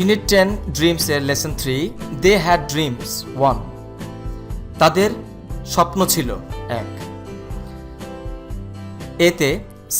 Unit ten ড্রিমসের lesson three they had dreams one তাদের স্বপ্ন ছিল এক। এতে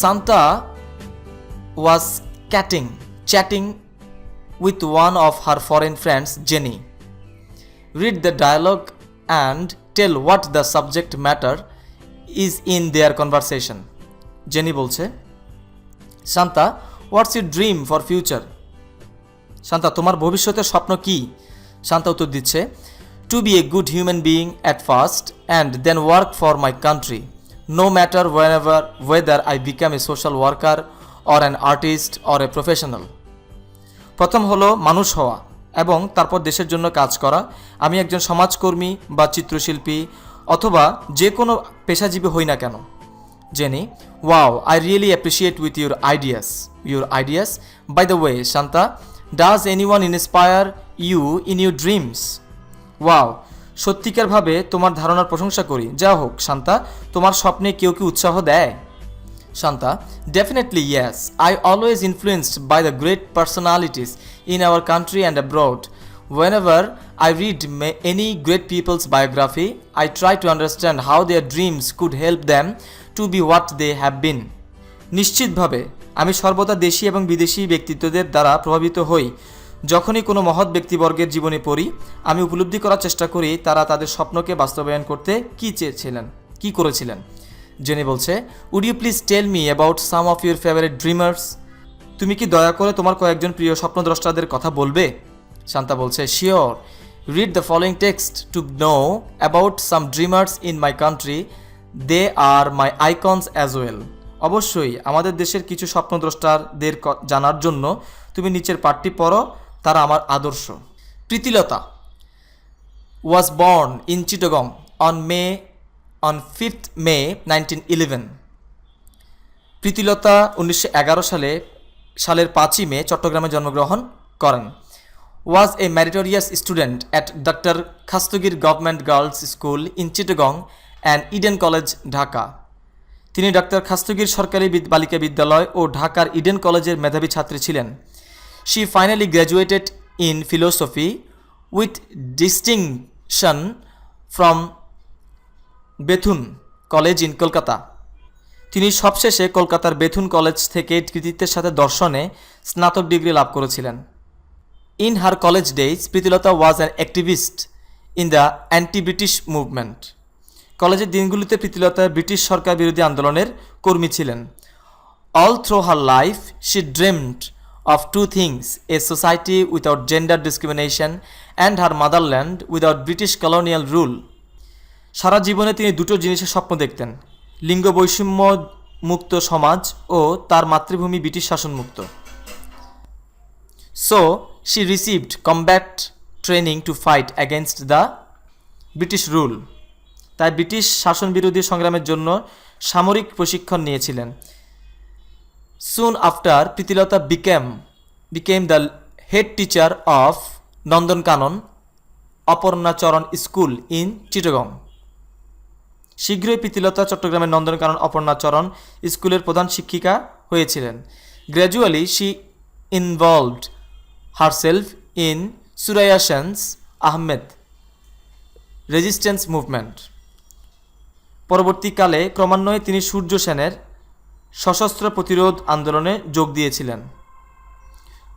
Shanta was catting chatting with one of her foreign friends Jenny read the dialogue and tell what the subject matter is in their conversation. Jenny বলছে Shanta what's your dream for future Shanta, তোমার ভবিষ্যতের স্বপ্ন কি? শান্তা উত্তর দিচ্ছে to be a good human being at first and then work for my country no matter whenever whether I become a social worker or an artist or a professional প্রথম হলো মানুষ হওয়া এবং তারপর দেশের জন্য কাজ করা। আমি একজন সমাজকর্মী বা চিত্রশিল্পী অথবা যে কোনো পেশাজীবী হই না কেন। Jenny wow I really appreciate with your ideas your ideas by the way Shanta does anyone inspire you in your dreams wow সত্যিকারভাবে তোমার ধারণার প্রশংসা করি। যা হোক, শান্তা, তোমার স্বপ্নে কেউ কি উৎসাহ দেয়? Shanta definitely yes I always influenced by the great personalities in our country and abroad whenever I read may any great people's biography I try to understand how their dreams could help them to be what they have been নিশ্চিতভাবে আমি সর্বদা দেশি এবং বিদেশি ব্যক্তিত্বদের দ্বারা প্রভাবিত হই। যখনই কোনো মহৎ ব্যক্তিবর্গের জীবনে পড়ি, আমি উপলব্ধি করার চেষ্টা করি তারা তাদের স্বপ্নকে বাস্তবায়ন করতে কী চেয়েছিলেন, কী করেছিলেন। জেনি বলছে would you please tell me about some of your favourite dreamers তুমি কি দয়া করে তোমার কয়েকজন প্রিয় স্বপ্নদ্রষ্টাদের কথা বলবে? শান্তা বলছে sure read the following text to know about some dreamers in my country they are my icons as well অবশ্যই আমাদের দেশের কিছু স্বপ্নদ্রষ্টাদের জানার জন্য তুমি নিচের পাঠটি পড়ো, তারা আমার আদর্শ। Pritilata was born in in on May on on 5th May 1911. Pritilata উনিশশো এগারো সালে, সালের পাঁচই মে চট্টগ্রামে জন্মগ্রহণ করেন। Was a meritorious student at doctor Khastagir government girls school in Chittagong and Eden college Dhaka তিনি ডক্টর খাস্তগির সরকারি বালিকা বিদ্যালয় ও ঢাকার ইডেন কলেজের মেধাবী ছাত্রী ছিলেন। She finally graduated in philosophy with distinction from Bethune college in Kolkata. তিনি সবশেষে কলকাতার বেথুন কলেজ থেকে কৃতিত্বের সাথে দর্শনে স্নাতক ডিগ্রি লাভ করেছিলেন। In her college days Pritilata was an activist in the anti British movement. কলেজের দিনগুলিতে প্রীতিলতা ব্রিটিশ সরকার বিরোধী আন্দোলনের কর্মী ছিলেন। All through her life she dreamed of two things a society without gender discrimination and her motherland without British colonial rule সারা জীবনে তিনি দুটো জিনিসের স্বপ্ন দেখতেন লিঙ্গ বৈষম্য মুক্ত সমাজ ও তার মাতৃভূমি British শাসনমুক্ত। So she received combat training to fight against the British rule তাই ব্রিটিশ শাসন বিরোধী সংগ্রামের জন্য সামরিক প্রশিক্ষণ নিয়েছিলেন। Soon after Pritilata became became the head teacher of Aparna Charan School in Chittagong. শীঘ্রই প্রীতিলতা চট্টগ্রামের নন্দনকানন অপর্ণাচরণ স্কুলের প্রধান শিক্ষিকা হয়েছিলেন। Gradually she involved herself in Surya Sen's armed resistance movement পরবর্তীকালে ক্রমান্বয়ে তিনি সূর্য সেনের সশস্ত্র প্রতিরোধ আন্দোলনে যোগ দিয়েছিলেন।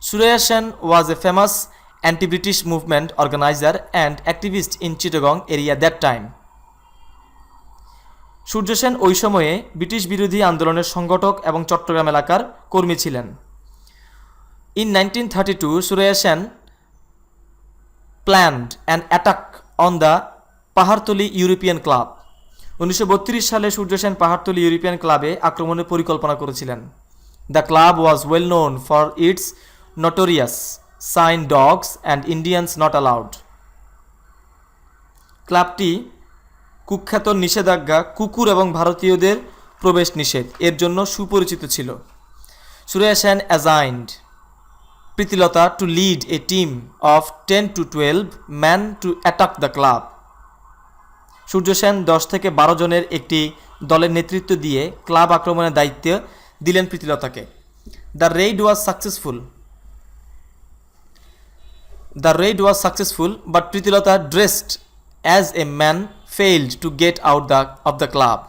Surya Sen was a famous anti British movement organiser and activist in Chittagong area that time Surya Sen ওই সময়ে ব্রিটিশ বিরোধী আন্দোলনের সংগঠক এবং চট্টগ্রাম এলাকার কর্মী ছিলেন। In nineteen thirty two Surya Sen planned an attack on the Pahartali European club উনিশশো বত্রিশ সালে সূর্য সেন পাহাড়তলি ইউরোপিয়ান ক্লাবে আক্রমণের পরিকল্পনা করেছিলেন। The club was well known for its notorious, sign dogs, and Indians not allowed. ক্লাবটি কুখ্যাত নিষেধাজ্ঞা, কুকুর এবং ভারতীয়দের প্রবেশ নিষেধ, এর জন্য সুপরিচিত ছিল। Suresh Sen assigned Pritilata to lead a team of ten to twelve man to attack the club. Surya Sen দশ থেকে বারো জনের একটি দলের নেতৃত্ব দিয়ে ক্লাব আক্রমণের দায়িত্ব দিলেন প্রীতিলতাকে। The raid was successful. The raid was successful, but Pritilata dressed as a man failed to get out the, of the club.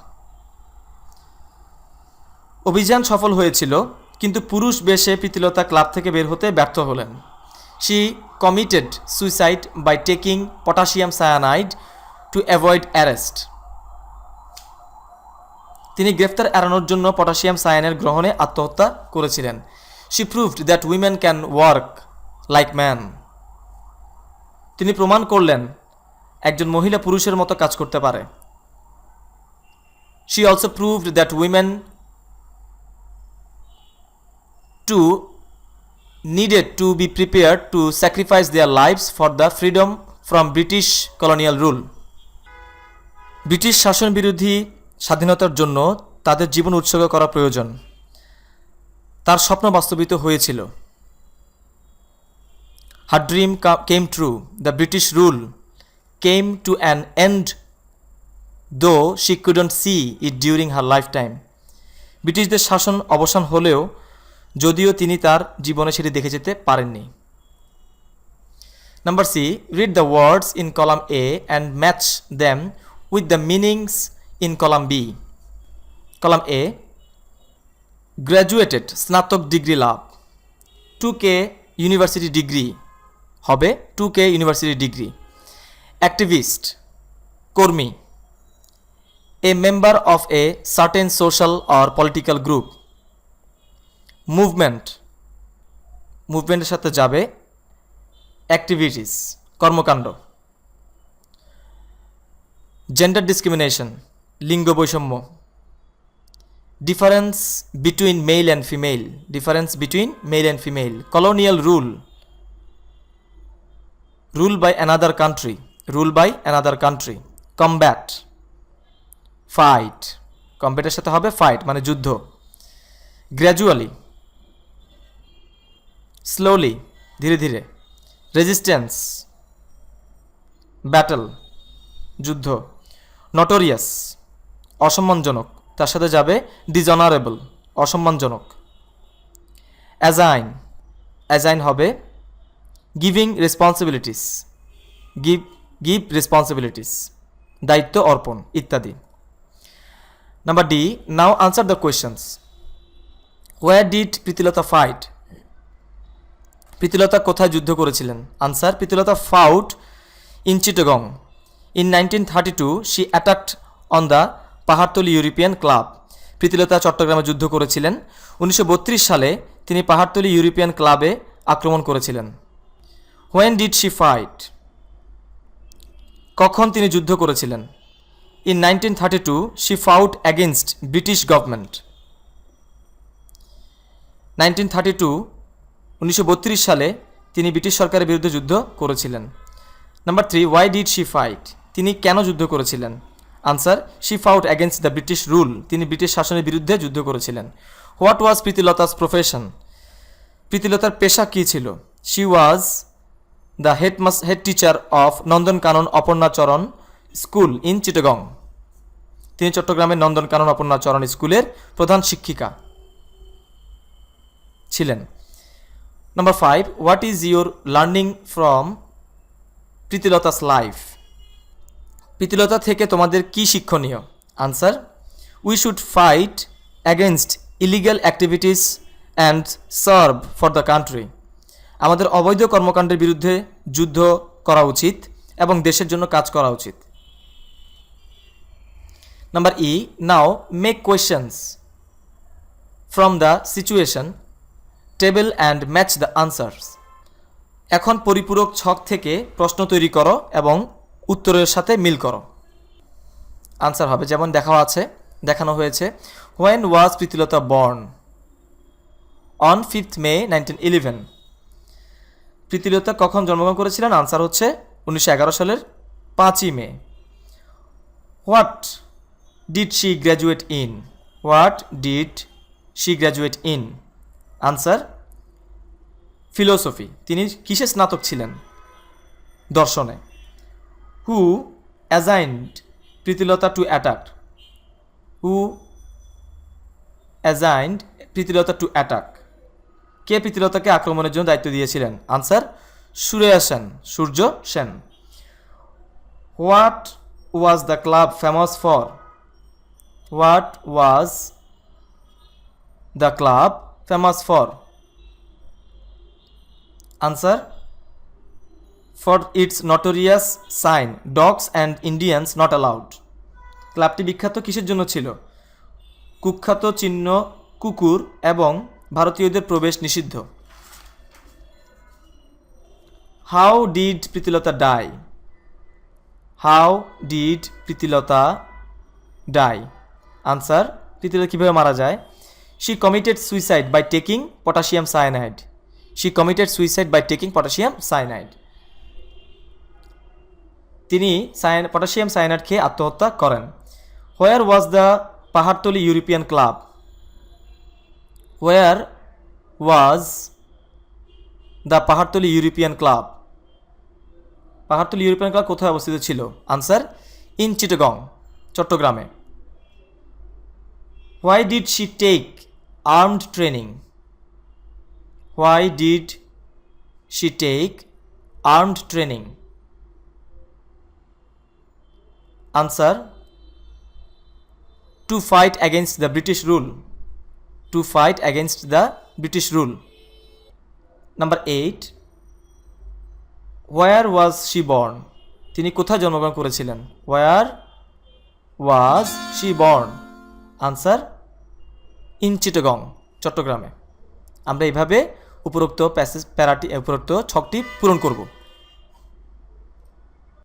অভিযান সফল হয়েছিল, কিন্তু পুরুষ বেশে প্রীতিলতা ক্লাব থেকে বের হতে ব্যর্থ হলেন। She committed suicide by taking potassium cyanide to avoid arrest তিনি গ্রেফতার এড়ানোর জন্য পটাশিয়াম সায়ানের গ্রহণে আত্মহত্যা করেছিলেন। She proved that women can work like man তিনি প্রমাণ করলেন, একজন মহিলা পুরুষের মতো কাজ করতে পারে। She also proved that women to needed to be prepared to sacrifice their lives for the freedom from British colonial rule. British শাসন বিরোধী স্বাধীনতার জন্য তাদের জীবন উৎসর্গ করা প্রয়োজন। তার স্বপ্ন বাস্তবিত হয়েছিল। Her dream came true the British rule came to an end though she couldn't see it during her life time ব্রিটিশদের শাসন অবসান হলেও যদিও তিনি তার জীবনে সেটি দেখে যেতে পারেননি। Number C read the words in column A and match them with the meanings in column B column A graduated স্নাতক ডিগ্রি লাভ টু কে ইউনিভার্সিটি ডিগ্রি হবে টু কে ইউনিভার্সিটি ডিগ্রি কর্মী a member of a certain social or political group movement মুভমেন্টের সাথে যাবে activities কর্মকাণ্ড। Gender discrimination লিঙ্গ বৈষম্য difference between male and female difference between male and female colonial rule rule by another country rule by another country combat fight কম্ব্যাটের সাথে হবে fight মানে যুদ্ধ. Gradually slowly ধীরে ধীরে. রেজিস্ট্যান্স ব্যাটল যুদ্ধ. নটোরিয়াস অসম্মানজনক। তার সাথে যাবে ডিজনারেবল অসম্মানজনক। অ্যাজাইন অ্যাজাইন হবে giving responsibilities give give responsibilities দায়িত্ব অর্পণ, ইত্যাদি। Number D now answer the questions where did Pritilata fight Pritilata কোথায় যুদ্ধ করেছিলেন? Answer Pritilata fought in Chittagong in nineteen thirty two she attacked on the Pahartali European club Pritilata চট্টগ্রামে যুদ্ধ করেছিলেন। উনিশশো বত্রিশ সালে তিনি পাহাড়তলি ইউরোপিয়ান ক্লাবে আক্রমণ করেছিলেন। হোয়েন ডিড শি ফাইট কখন তিনি যুদ্ধ করেছিলেন? In nineteen thirty two she fought against British government nineteen thirty two উনিশশো সালে তিনি ব্রিটিশ সরকারের বিরুদ্ধে যুদ্ধ করেছিলেন। Number three why did she fight তিনি কেন যুদ্ধ করেছিলেন? Answer she fought against the British rule তিনি ব্রিটিশ শাসনের বিরুদ্ধে যুদ্ধ করেছিলেন। হোয়াট ওয়াজ প্রীতিলতাস প্রফেশন প্রীতিলতার পেশা কী ছিল? She was the head mas head teacher of Nandankanan Aparnacharan school in Chittagong তিনি চট্টগ্রামের নন্দনকানন অপর্ণাচরণ স্কুলের প্রধান শিক্ষিকা ছিলেন। Number five what is your learning from Pritilata's life Pritilata থেকে তোমাদের কি শিক্ষণীয়? Answer we should fight against illegal activities and serve for the country আমাদের অবৈধ কর্মকাণ্ডের বিরুদ্ধে যুদ্ধ করা উচিত এবং দেশের জন্য কাজ করা উচিত। Number E now make questions from the situation table and match the answers এখন পরিপূরক ছক থেকে প্রশ্ন তৈরি করো এবং উত্তরের সাথে মিল করো। আনসার হবে, যেমন দেখা আছে, দেখানো হয়েছে when was Pritilata born on fifth May nineteen eleven Pritilata কখন জন্মগ্রহণ করেছিলেন? আনসার হচ্ছে উনিশশো এগারো সালের পাঁচই মে। What did she graduate in what did she graduate in answer philosophy তিনি কিসে স্নাতক ছিলেন? দর্শনে। Who assigned Pritilata to attack who assigned Pritilata to attack কে প্রীতিলতাকে আক্রমণের জন্য দায়িত্ব দিয়েছিলেন? Answer Surya Sen Surya Sen what was the club famous for what was the club famous for answer for it's notorious sign dogs and Indians not allowed ক্লাবটি বিখ্যাত কিসের জন্য ছিল? কুখ্যাত চিহ্ন, কুকুর এবং ভারতীয়দের প্রবেশ নিষিদ্ধ। How did Pritilata die how did Pritilata die answer Pritilata কীভাবে মারা যায়? She committed suicide by taking potassium cyanide she committed suicide by taking potassium cyanide তিনি সায়ান পটাশিয়াম সায়ানাইড খেয়ে আত্মহত্যা করেন। Where was the Pahartali European club where was the Pahartali European club Pahartali European club কোথায় অবস্থিত ছিল? Answer in Chittagong চট্টগ্রামে। Why did she take armed training why did she take armed training answer to fight against the British rule. To fight against the British rule. Number 8. Where was she born? তিনি কোথায় জন্মগ্রহণ করেছিলেন where was she born answer in Chittagong চট্টগ্রামে আমরা এইভাবে উপরোক্ত passage প্যারাটি, উপরোক্ত ছকটি পূরণ করব